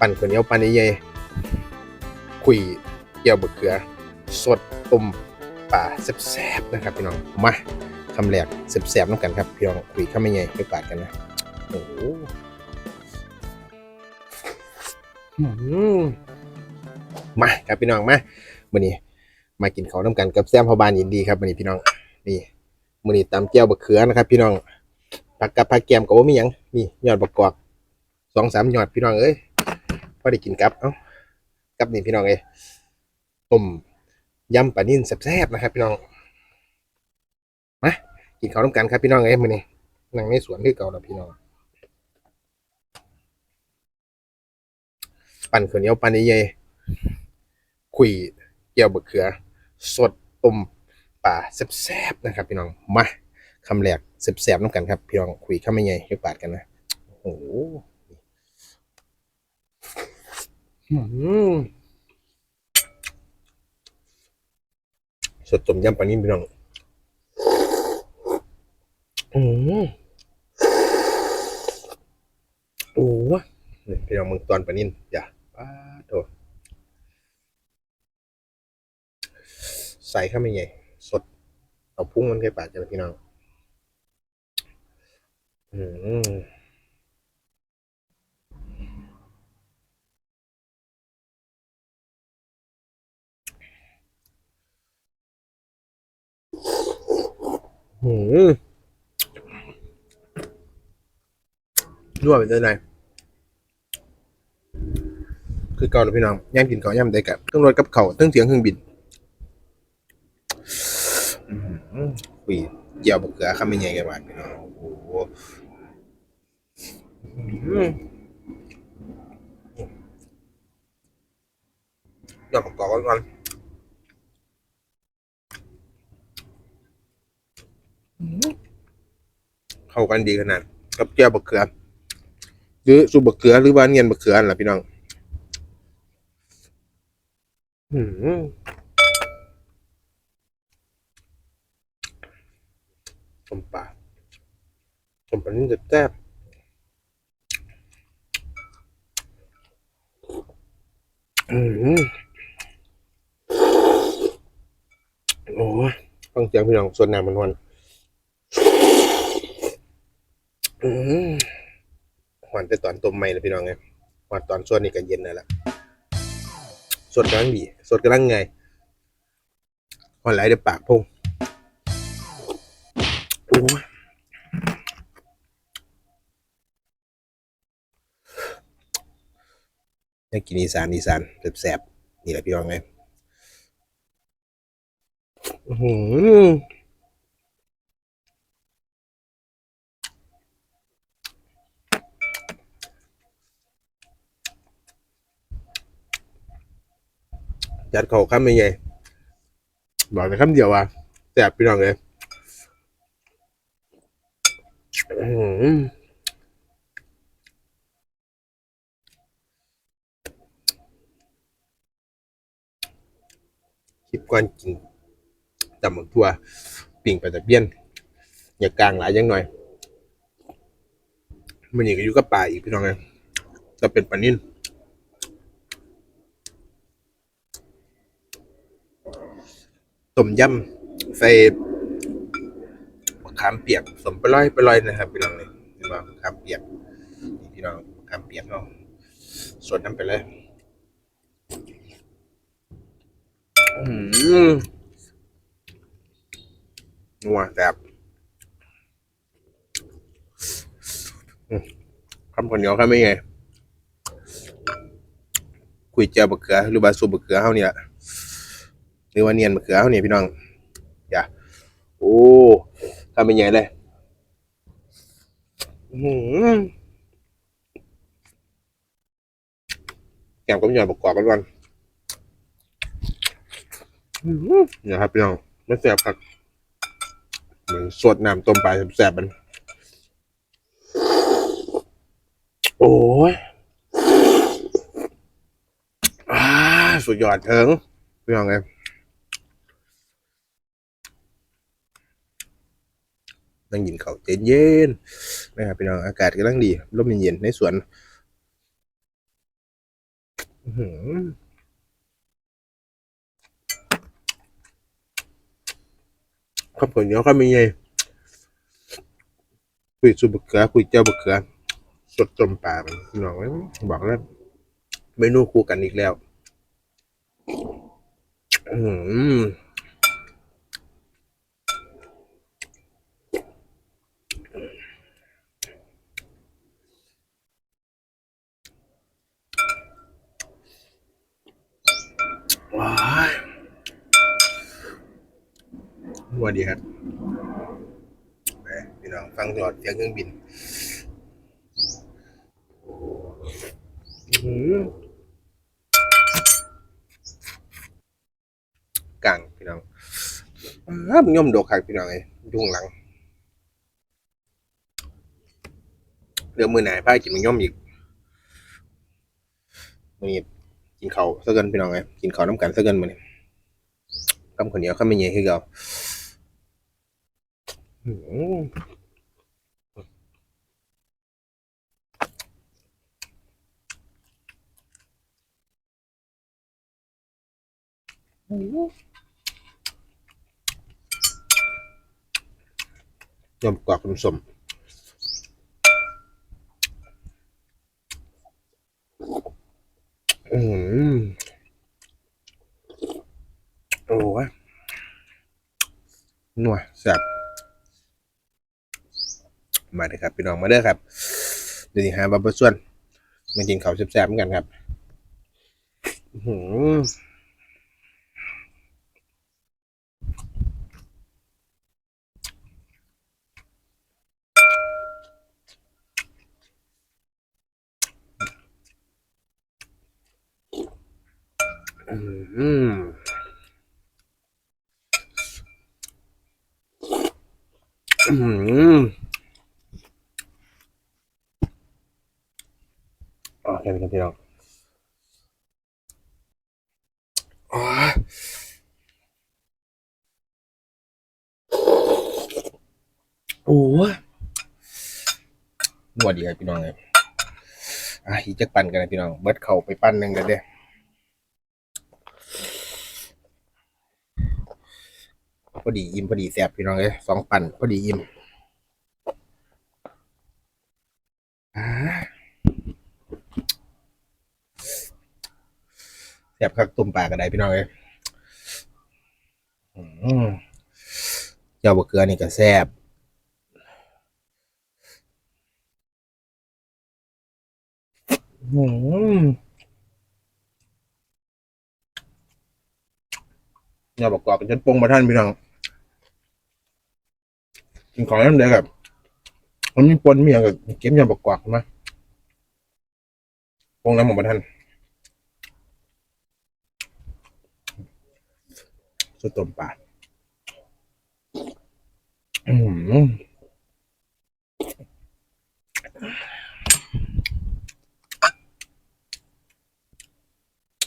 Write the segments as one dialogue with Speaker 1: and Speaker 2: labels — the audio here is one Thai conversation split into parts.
Speaker 1: ปั่นข้าวเหนียวปั่นใหญ่ๆคุยเกี่ยวบะเขือ สดต้มป่าแซ่บๆนะครับพี่น้องมาคำแรกแซ่บๆน้ำกันครับพี่น้องคุยข้าวไม่ใหญ่ไปปาดกันนะโอ้โหอื้อหือมาครับพี่น้องมามื้อนี้มากินข้าวน้ำกันกับแซมพอบานยินดีครับมื้อนี้พี่น้องนี่มื้อนี้ตำแจ่วบะเขือนะครับ พี่น้องผักกับผักแกมก็บ่มีหยังนี่ยอดบักกอกสองสามยอดพี่น้องเอ้ย อได้กินกับ เอ้ากับนี่พี่น้องเอ้ต้มยำปลานิ่นแซ่บๆนะครับ พี่น้อง มา กินข้าวน้ำกันครับพี่น้องเอ้มื้อนี้นั่งในสวนคือเก่าแล้วพี่น้อง ปั่นข้าวเหนียวปั่นใหญ่ๆคุยเกี่ยวบะเขือ สดต้มป่าแซ่บๆนะครับ พี่น้อง มาคำแรกแซ่บๆน้ำกันครับ พี่น้องคุยข้าวไม่ใหญ่ให้ปาดกันนะ โอ้ สดต้มยำปลานิ่มพี่น้องอืมโอ้ยนี่พี่น้องมึงตอนปลานิ่มอย่าป้าโถใส่เข้าไม่ไงสดเอาพุ่งมันแค่ปากกันนะพี่น้อง อืม อืมรั่วไปเลยนายคือเก่าแล้วพี่น้องย่างกินเก่าย่ำได้กับต้องรถกับเขาตั้งเสียงเครื่องบินอืมคุยเกี่ยวบกเกลือคำไม่ใหญ่กันบ้านพี่น้องโอ้โหอืมเดี๋ยวผมกรอกไว้ก่อนอืม เข้ากันดีขนาด กับเกี่ยวบกเกลือ หรือสูบบกเกลือหรือว่าเนียนบกเกลือนั่นแหละพี่น้องอืมส้มปลาสมปลานี่จะแซ่บอืมโอ้ฟังเสียงพี่น้องส่วนน้ำมันวันอืม หวานแต่ตอนต้มใหม่เลยพี่น้องไงหวานตอนส่วนนี้ก็เย็นแล้วล่ะสดกำลังดีสดกำลังไงหวานไหลเดี๋ยวปากพงโอ้ยอยากกินอีสานอีสานแซ่บๆนี่แหละพี่น้องไงอื จัดเขาคำยังไงบอกในคำเดียวว่าแซ่บพี่น้องเลยคลิปก่อนกินตำหมึกทั่วปิ่งไปตะเบียน อย่ากลางหลายยังหน่อย มันยังอยู่กับป่าอีกพี่น้องไงจะเป็นปลานิ่น ต้มยำใส่มะขามเปียกสมไปร้อยไปร้อยนะครับพี่น้องเห็นไหมมะขามเปียกนี่พี่น้องมะขามเปียกเนาะสดน้ำไปเลยอืมนัวแซ่บคำคนเหนียวครับไม่ไงกุยเจียวบะเขือหรือบาสูบะเขือเฮานี่แหละ หรือว่าเนียนบะเขือเฮาเนี่ยพี่น้องอย่าโอ้ทำเป็นไงเลยหือแกมก็มีหยอดประกอบกันก่อนเนี่ยครับพี่น้องไม่แซ่บครับเหมือนสวดน้ำต้มปลาแซ่บมันโอ้ยอ่าสุดยอดเถิงพี่น้องไง นั่งกินข้าวเย็นๆนะครับพี่น้องอากาศกำลังดีลมเย็นๆในสวนอื้อหือข้าวผลเนียวข้าวมีไงคุยสูบะเขือคุยเจ้าบะเขือสดจมป่ามันพี่น้องบอกแล้วเมนูคู่กันอีกแล้ว อืม วัสดีครับพี่น้องฟังตลอดเสียงเครื่องบินกลางพี่น้องอ้ามันย่อมโดกคักพี่น้องไอ้ยุ่งหลังเดี๋ยวมือไหนพากินมันย่อมอีกมือนี้กินเขาวซะเกินพี่น้องไงกินเขาน้ำกันซะเกินมือนี้กำข้าวเหนียวข้าไม่เงี้ยคือเก่า อืมย่อมกรอกส มาเลยครับพี่น้องมาเด้อครับเดี๋ยวนี้หาบับเบิ้ลส่วนมากินข้าวแซ่บๆเหมือนกันครับหืออืมอืม อ๋อแค่นี้ครับพี่น้องอ๋อโอ้ยนวดดีครับพี่น้องเลยอะอีกจักปั่นกันนะพี่น้อง เบิดเข่าไปปั่นหนึ่งกันเด้อพอดีอิ่มพอดีแซ่บพี่น้องเลยสองปั่นพอดีอิ่มอ่า แซ่บคักตุ่มปลากระไดพี่น้องเอืมเจ้าบะเกลือนี่ก็แซ่บอืมเจ้าบะกอบเป็นจนปงมาท่านพี่น้องกินของน้ำเดือกับมันมีปนมีอย่างกับเก็บยำบะกอบมาปงน้ำหมกมาท่าน สุดต้มปลาอืม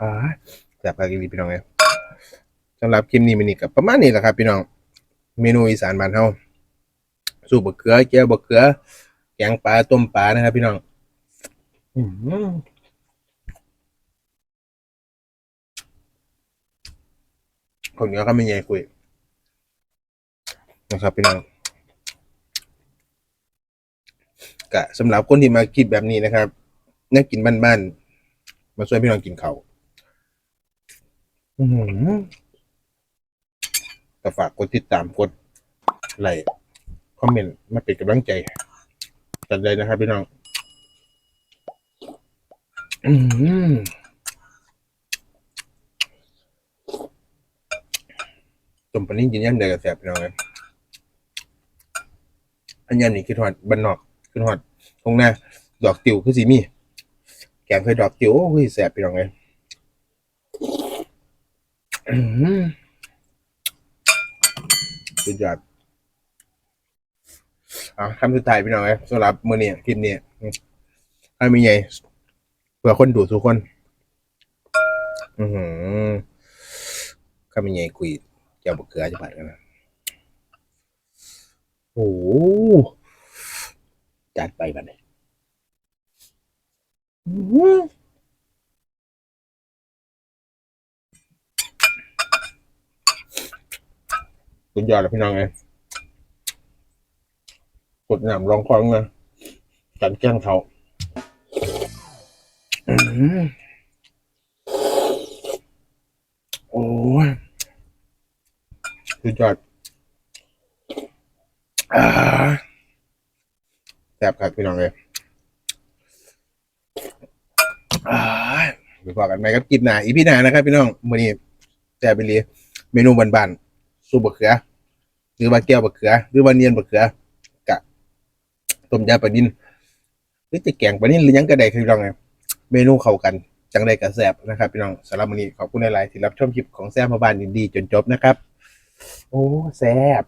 Speaker 1: อ่าแซ่บกากอีหลีพี่น้องเอ้ยสำหรับคลิปนี้มันนี่กับประมาณนี้แหละครับ พี่น้อง เมนูอีสานบ้านเฮาสูบบะเขือแก้วบะเขือแกงปลาต้มปลานะครับ พี่น้อง อืม คนเหนี้ก็ไม่ใหญ่คุย นะครับพี่น้องกะสำหรับคนที่มาคิดแบบนี้นะครับนั่งกินบ้านๆมาช่วยพี่น้องกินเขาอืมก็ฝากกดติดตามกดไลค์คอมเมนต์มาเป็นกำลังใจกันเลยนะครับพี่น้อง อืม ต้มปลานิ่งกินย่ำเดือกับแสบพี่น้องเลยอันยำนี่คือทอดบันนอกคือทอดตรงหน้าดอกติวคือสีมี แกงเคยดอกติวโอ้ยแสบพี่น้องเลยสุดยอดอะคำสุดท้ายพี่น้องเลยสำหรับมือนี้คลิปนี้ให้มีใหญ่เพื่อคนดูทุกคน อือหือข้ามีใหญ่คุย เจียวบะเกลือจะไหกันนะโอ้จัดไปบัดนี้คุณยาดเลยพี่น้องไงกดหนามร้องคองนะจัดแก้งเขาโอ้ย สุดยอดอแซ่บครับพี่น้องเลยอไปพอกันไหมครับกินหนาอีพี่หนานะครับ พี่น้องมื้อนี้แซ่บไปเลยเมนูบานๆซุปบะเขือ หรือว่าแก้วบะเขือ หรือว่าเนียนบะเขือกะต้มยำปลาดินหรือจะแกงปลาดินหรือยังก็ได้คือพี่น้องไงเมนูเข้ากันจังได้กระแซบนะครับพี่น้องสำหรับวันนี้ขอบคุณหลายๆที่รับชมคลิปของแซบมาบ้านดีๆจนจบนะครับ โอ้แซ่บ